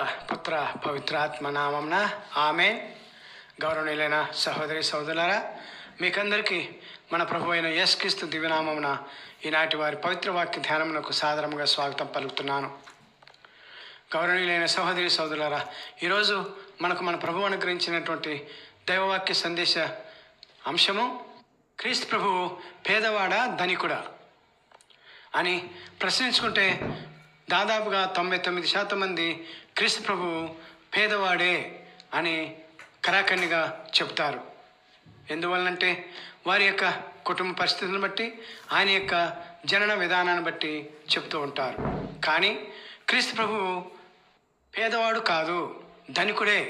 పుత్ర పవిత్రాత్మ నామంన ఆమె గౌరవనీయులైన సహోదరి సహోదరులారా మీకందరికీ మన ప్రభు అయిన యేసుక్రీస్తు దివ్యనామమున ఈనాటి వారి పవిత్ర వాక్య ధ్యానమునకు సాధారణంగా స్వాగతం పలుకుతున్నాను. గౌరవనీయులైన సహోదరి సహోదరులారా ఈరోజు మనకు మన ప్రభు అనుగ్రహించినటువంటి దైవవాక్య సందేశ అంశము క్రీస్తు ప్రభువు పేదవాడ ధనికుడా అని ప్రశ్నించుకుంటే దాదాపుగా తొంభై తొమ్మిది శాతం మంది క్రీస్తు ప్రభువు పేదవాడే అని కరాఖండిగా చెప్తారు ఎందువల్లంటే వారి యొక్క కుటుంబ పరిస్థితులను బట్టి ఆయన యొక్క జనన విధానాన్ని బట్టి చెప్తూ ఉంటారు. కానీ క్రీస్తు ప్రభువు పేదవాడు కాదు ధనికుడే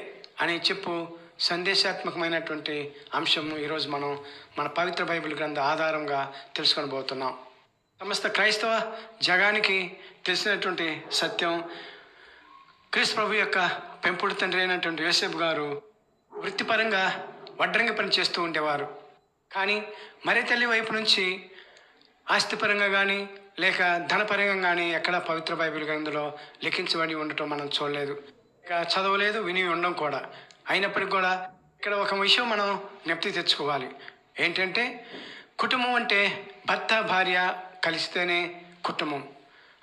అని చెప్పు సందేశాత్మకమైనటువంటి అంశము ఈరోజు మనం మన పవిత్ర బైబిల్ గ్రంథ ఆధారంగా తెలుసుకొని పోతున్నాం సమస్త క్రైస్తవ జగానికి తెలిసినటువంటి సత్యం క్రీస్తు ప్రభు యొక్క పెంపుడు తండ్రి అయినటువంటి యోసేపు గారు వృత్తిపరంగా వడ్రంగి పని చేస్తూ ఉండేవారు. కానీ మరి తల్లి వైపు నుంచి ఆస్తిపరంగా కానీ లేక ధనపరంగా కానీ ఎక్కడ పవిత్ర బైబిల్ గ్రంథంలో లిఖించబడి ఉండటం మనం చూడలేదు. ఇక చదవలేదు విని ఉండడం కూడా. అయినప్పటికీ కూడా ఇక్కడ ఒక విషయం మనం జ్ఞప్తి తెచ్చుకోవాలి. ఏంటంటే కుటుంబం అంటే భర్త భార్య కలిస్తేనే కుటుంబం.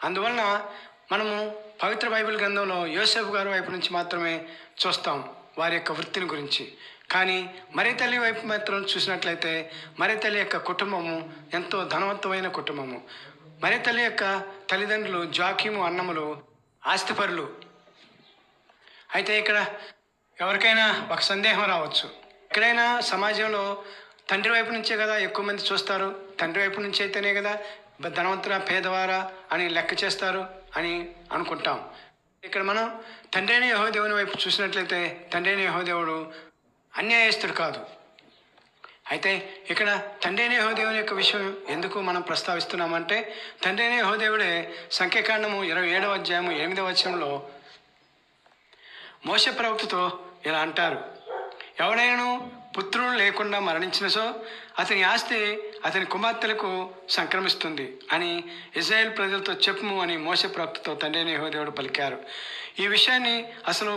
అందువలన మనము పవిత్ర బైబిల్ గ్రంథంలో యోసేఫ్ గారి వైపు నుంచి మాత్రమే చూస్తాం వారి యొక్క వృత్తిని గురించి. కానీ మరీ తల్లి వైపు మాత్రం చూసినట్లయితే మరీ తల్లి యొక్క కుటుంబము ఎంతో ధనవంతమైన కుటుంబము. మరీ తల్లి యొక్క తల్లిదండ్రులు జాకీము అన్నములు ఆస్తిపరులు. అయితే ఇక్కడ ఎవరికైనా ఒక సందేహం రావచ్చు. ఎక్కడైనా సమాజంలో తండ్రి వైపు నుంచే కదా ఎక్కువ మంది చూస్తారు. తండ్రి వైపు నుంచి అయితేనే కదా ధనవంతురా పేదవారా అని లెక్క చేస్తారు అని అనుకుంటాం. ఇక్కడ మనం తండ్రి యహోదేవుని వైపు చూసినట్లయితే తండ్రి యహోదేవుడు అన్యాయస్తుడు కాదు. అయితే ఇక్కడ తండ్రి యహోదేవుని యొక్క విషయం ఎందుకు మనం ప్రస్తావిస్తున్నామంటే తండ్రి యహోదేవుడే సంఖ్యాకాండము ఇరవై ఏడవ అధ్యాయము ఎనిమిదవ వచనంలో మోస ప్రవక్తతో ఇలా అంటారు. ఎవడైనాను పుత్రుడు లేకుండా మరణించిన సో అతని ఆస్తి అతని కుమార్తెలకు సంక్రమిస్తుంది అని ఇజ్రాయెల్ ప్రజలతో చెప్పుము అని మోసప్రాప్తితో తండ్రి నేహోదేవుడు పలికారు. ఈ విషయాన్ని అసలు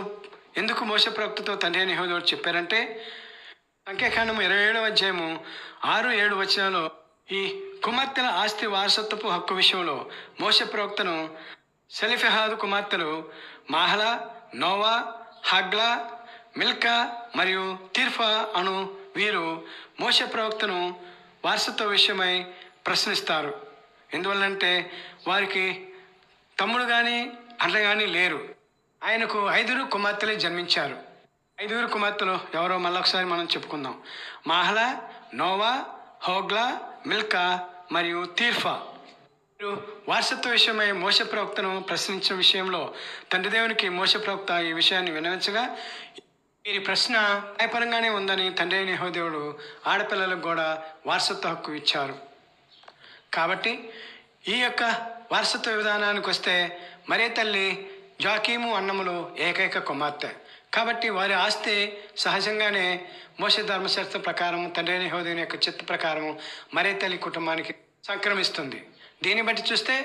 ఎందుకు మోసప్రాప్తితో తండ్రి నేహోదేవుడు చెప్పారంటే సంఖ్యాకాండము ఇరవై ఏడవ అధ్యాయము ఆరు ఏడు వచనాలు ఈ కుమార్తెల ఆస్తి వారసత్వపు హక్కు విషయంలో మోస ప్రవక్తను సెలిఫెహాదు కుమార్తెలు మాహలా నోవా హగ్లా మిల్కా మరియు తీర్ఫా అను వీరు మోస ప్రవక్తను వారసత్వ విషయమై ప్రశ్నిస్తారు. ఎందువల్లంటే వారికి తమ్ముడు కానీ అన్న కానీ లేరు. ఆయనకు ఐదుగురు కుమార్తెలే జన్మించారు. ఐదుగురు కుమార్తెలు ఎవరో మళ్ళొకసారి మనం చెప్పుకుందాం. మాహలా నోవా హోగ్లా మిల్కా మరియు తీర్ఫా. వీరు వారసత్వ విషయమై మోస ప్రవక్తను ప్రశ్నించిన విషయంలో తండ్రి దేవునికి మోస ప్రవక్త ఈ విషయాన్ని వినవించగా వీరి ప్రశ్న న్యాయపరంగానే ఉందని తండ్రి అయిన యహోదేవుడు ఆడపిల్లలకు కూడా వారసత్వ హక్కు ఇచ్చారు. కాబట్టి ఈ యొక్క వారసత్వ విధానానికి వస్తే మరే తల్లి జాకీము అన్నములు ఏకైక కుమార్తె. కాబట్టి వారి ఆస్తి సహజంగానే మోస ధర్మశాస్త్ర ప్రకారం తండ్రి అయిన యహోదేవుని యొక్క చిత్త ప్రకారం మరే తల్లి కుటుంబానికి సంక్రమిస్తుంది. దీన్ని బట్టి చూస్తే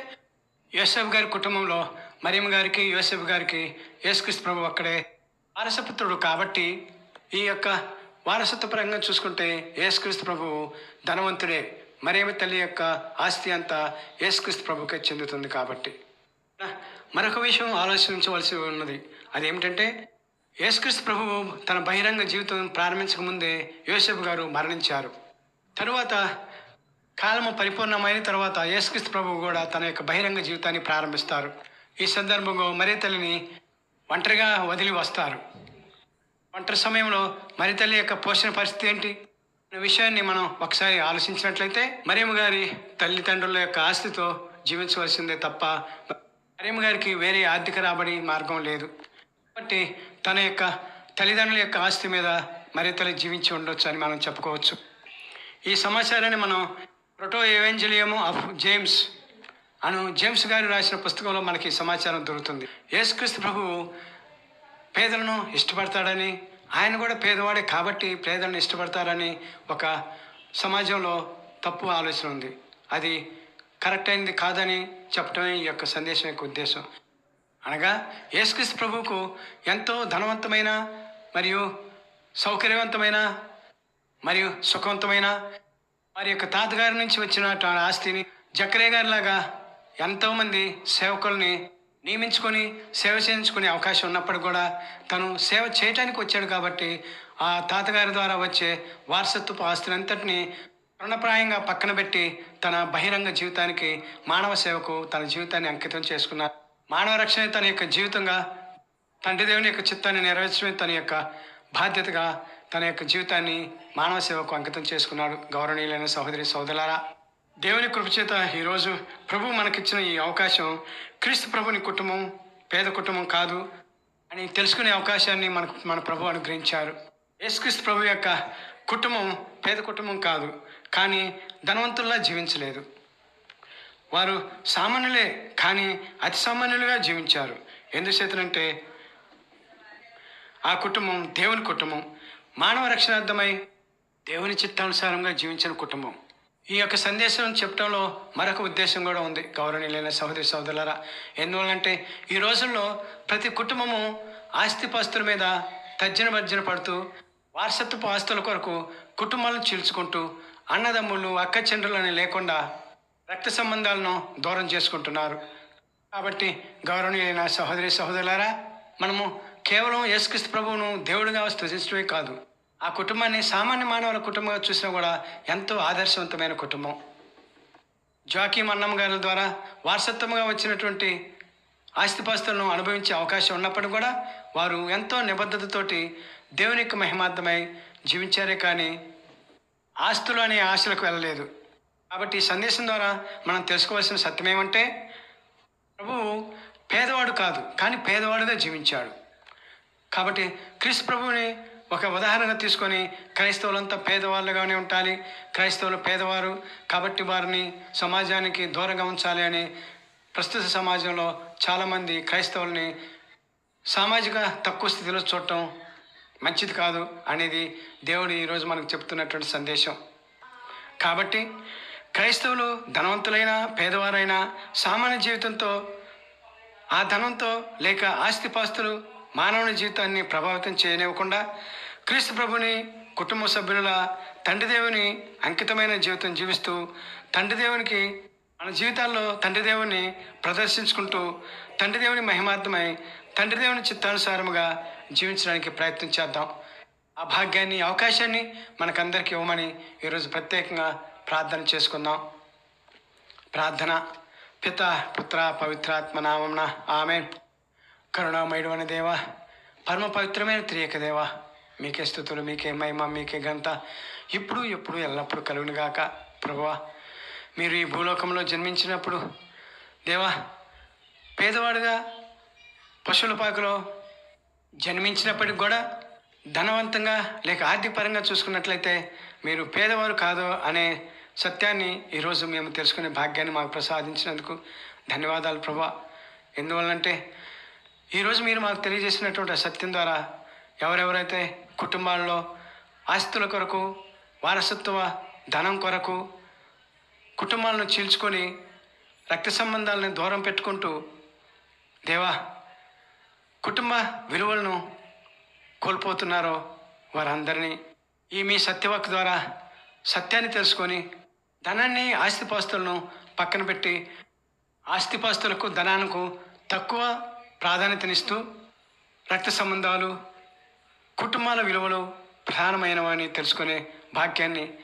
యోసెఫ్ గారి కుటుంబంలో మరియమ్మ గారికి యోసెఫ్ గారికి యేసుక్రీస్తు ప్రభు అక్కడే వారసపుత్రుడు కాబట్టి ఈ యొక్క వారసత్వ పరంగా చూసుకుంటే యేసుక్రీస్తు ప్రభువు ధనవంతుడే. మరేమి తల్లి యొక్క ఆస్తి అంతా యేసుక్రీస్తు ప్రభుకే చెందుతుంది కాబట్టి. మరొక విషయం ఆలోచించవలసి ఉన్నది. అదేమిటంటే యేసుక్రీస్తు ప్రభువు తన బహిరంగ జీవితం ప్రారంభించక ముందే యోసెఫ్ గారు మరణించారు. తరువాత కాలము పరిపూర్ణమైన తర్వాత యేసుక్రీస్తు ప్రభువు కూడా తన యొక్క బహిరంగ జీవితాన్ని ప్రారంభిస్తారు. ఈ సందర్భంలో మరే తల్లిని ఒంటరిగా వదిలి వస్తారు. ఒంటరి సమయంలో మరి తల్లి యొక్క పోషణ పరిస్థితి ఏంటి? అనే విషయాన్ని మనం ఒకసారి ఆలోచించినట్లయితే మరియమ్మ గారి తల్లిదండ్రుల యొక్క ఆస్తితో జీవించవలసిందే తప్ప మరియమ్మ గారికి వేరే ఆర్థిక రాబడి మార్గం లేదు. కాబట్టి తన యొక్క తల్లిదండ్రుల యొక్క ఆస్తి మీద మరితల్లి జీవించి ఉండొచ్చు అని మనం చెప్పుకోవచ్చు. ఈ సమాచారాన్ని మనం ప్రొటో ఏవెంజలియము ఆఫ్ జేమ్స్ అను జేమ్స్ గారు రాసిన పుస్తకంలో మనకి సమాచారం దొరుకుతుంది. యేసుక్రీస్తు ప్రభు పేదలను ఇష్టపడతాడని ఆయన కూడా పేదవాడే కాబట్టి పేదలను ఇష్టపడతారని ఒక సమాజంలో తప్పు ఆలోచన ఉంది. అది కరెక్ట్ అయింది కాదని చెప్పడమే ఈ యొక్క సందేశం యొక్క ఉద్దేశం. అనగా యేసుక్రీస్తు ప్రభువుకు ఎంతో ధనవంతమైన మరియు సౌకర్యవంతమైన మరియు సుఖవంతమైన వారి యొక్క తాతగారి నుంచి వచ్చిన ఆస్తిని జక్రే గారి లాగా ఎంతోమంది సేవకుల్ని నియమించుకొని సేవ చేయించుకునే అవకాశం ఉన్నప్పుడు కూడా తను సేవ చేయటానికి వచ్చాడు కాబట్టి ఆ తాతగారి ద్వారా వచ్చే వారసత్వపు ఆస్తులంతటిని రుణప్రాయంగా పక్కన పెట్టి తన బహిరంగ జీవితానికి మానవ సేవకు తన జీవితాన్ని అంకితం చేసుకున్నారు. మానవ రక్షణ తన యొక్క జీవితంగా తండ్రి దేవుని యొక్క చిత్తాన్ని నెరవేర్చడమే తన యొక్క బాధ్యతగా తన యొక్క జీవితాన్ని మానవ సేవకు అంకితం చేసుకున్నాడు గౌరవనీయులైన సహోదరి సోదరులారా. దేవుని కృపచేత ఈరోజు ప్రభు మనకిచ్చిన ఈ అవకాశం క్రీస్తు ప్రభుని కుటుంబం పేద కుటుంబం కాదు అని తెలుసుకునే అవకాశాన్ని మనకు మన ప్రభు అనుగ్రహించారు. యేసుక్రీస్తు ప్రభు యొక్క కుటుంబం పేద కుటుంబం కాదు కానీ ధనవంతుల్లా జీవించలేదు. వారు సామాన్యులే కానీ అతి సామాన్యులుగా జీవించారు. ఎందుచేతనంటే ఆ కుటుంబం దేవుని కుటుంబం మానవ రక్షణార్థమై దేవుని చిత్తానుసారంగా జీవించిన కుటుంబం. ఈ యొక్క సందేశం చెప్పడంలో మరొక ఉద్దేశం కూడా ఉంది. గౌరవనీయులైన సహోదరి సహోదరులారా ఎందువల్లంటే ఈ రోజుల్లో ప్రతి కుటుంబము ఆస్తిపాస్తుల మీద తర్జన భర్జన పడుతూ వారసత్వపు ఆస్తుల కొరకు కుటుంబాలను చీల్చుకుంటూ అన్నదమ్ముళ్ళు అక్క చెండ్రులని లేకుండా రక్త సంబంధాలను దూరం చేసుకుంటున్నారు. కాబట్టి గౌరవనీయులైన సహోదరి సహోదరులారా మనము కేవలం యేసుక్రీస్తు ప్రభువును దేవుడిగా స్థుతించడమే కాదు ఆ కుటుంబాన్ని సామాన్య మానవుల కుటుంబంగా చూసినా కూడా ఎంతో ఆదర్శవంతమైన కుటుంబం. జాకీ మన్నమ్మ గారి ద్వారా వారసత్వంగా వచ్చినటువంటి ఆస్తిపాస్తులను అనుభవించే అవకాశం ఉన్నప్పటికీ కూడా వారు ఎంతో నిబద్ధతతోటి దేవుని యొక్క మహిమార్థమై జీవించారే కానీ ఆస్తులు అనే ఆశలకు వెళ్ళలేదు. కాబట్టి ఈ సందేశం ద్వారా మనం తెలుసుకోవాల్సిన సత్యం ఏమంటే ప్రభువు పేదవాడు కాదు కానీ పేదవాడుగా జీవించాడు. కాబట్టి క్రీస్తు ప్రభువుని ఒక ఉదాహరణగా తీసుకొని క్రైస్తవులంతా పేదవాళ్ళుగానే ఉండాలి. క్రైస్తవులు పేదవారు కాబట్టి వారిని సమాజానికి దూరంగా ఉంచాలి అని ప్రస్తుత సమాజంలో చాలామంది క్రైస్తవుల్ని సామాజిక తక్కువ స్థితిలో చూడటం మంచిది కాదు అనేది దేవుడు ఈరోజు మనకు చెప్తున్నటువంటి సందేశం. కాబట్టి క్రైస్తవులు ధనవంతులైనా పేదవారైనా సామాన్య జీవితంతో ఆ ధనంతో లేక ఆస్తిపాస్తులు మానవుని జీవితాన్ని ప్రభావితం చేయనివ్వకుండా క్రీస్తు ప్రభుని కుటుంబ సభ్యుల తండ్రి దేవుని అంకితమైన జీవితం జీవిస్తూ తండ్రి దేవునికి మన జీవితాల్లో తండ్రి దేవుని ప్రదర్శించుకుంటూ తండ్రి దేవుని మహిమార్థమై తండ్రి దేవుని చిత్తానుసారముగా జీవించడానికి ప్రయత్నం చేద్దాం. ఆ భాగ్యాన్ని అవకాశాన్ని మనకందరికీ ఇవ్వమని ఈరోజు ప్రత్యేకంగా ప్రార్థన చేసుకుందాం. ప్రార్థన. పిత పుత్ర పవిత్రాత్మ నామమున ఆమె కరుణామయుడు అనే దేవ పరమ పవిత్రమైన త్రియక దేవ మీకే స్థుతులు మీకే మహిమ మీకే గంత ఇప్పుడు ఎప్పుడు ఎల్లప్పుడూ కలుగునుగాక ప్రభువా మీరు ఈ భూలోకంలో జన్మించినప్పుడు దేవా పేదవాడుగా పశువుల పాకలో జన్మించినప్పటికి కూడా ధనవంతంగా లేక ఆర్థికపరంగా చూసుకున్నట్లయితే మీరు పేదవారు కాదు అనే సత్యాన్ని ఈరోజు మేము తెలుసుకునే భాగ్యాన్ని మాకు ప్రసాదించినందుకు ధన్యవాదాలు ప్రభా ఎందువల్లంటే ఈరోజు మీరు మాకు తెలియజేసినటువంటి సత్యం ద్వారా ఎవరెవరైతే కుటుంబాల్లో ఆస్తుల కొరకు వారసత్వ ధనం కొరకు కుటుంబాలను చీల్చుకొని రక్త సంబంధాలను దూరం పెట్టుకుంటూ దేవా కుటుంబ విలువలను కోల్పోతున్నారో వారందరినీ ఈ మీ సత్యవాక్ ద్వారా సత్యాన్ని తెలుసుకొని ధనాన్ని ఆస్తిపాస్తులను పక్కన పెట్టి ఆస్తిపాస్తులకు ధనానికి తక్కువ ప్రాధాన్యతనిస్తూ రక్త సంబంధాలు కుటుంబాల విలువలు ప్రధానమైనవని తెలుసుకునే భాగ్యాన్ని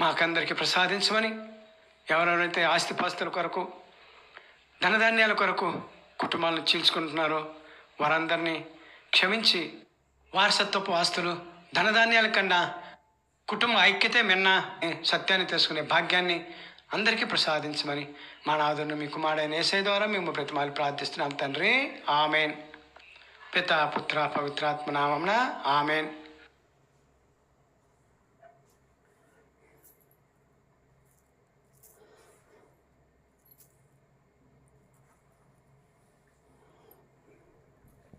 మాకందరికీ ప్రసాదించమని ఎవరెవరైతే ఆస్తిపాస్తుల కొరకు ధనధాన్యాల కొరకు కుటుంబాలను చీల్చుకుంటున్నారో వారందరినీ క్షమించి వారసత్వపు ఆస్తులు ధనధాన్యాల కన్నా కుటుంబ ఐక్యతే మిన్న సత్యాన్ని తెలుసుకునే భాగ్యాన్ని అందరికీ ప్రసాదించమని మా నాదును మీ కుమారుడైన ఏసై ద్వారా మేము ప్రతిమాలు ప్రార్థిస్తున్నాం తండ్రి. ఆమెన్. పితా పుత్ర పవిత్రాత్మ నామమున ఆమెన్.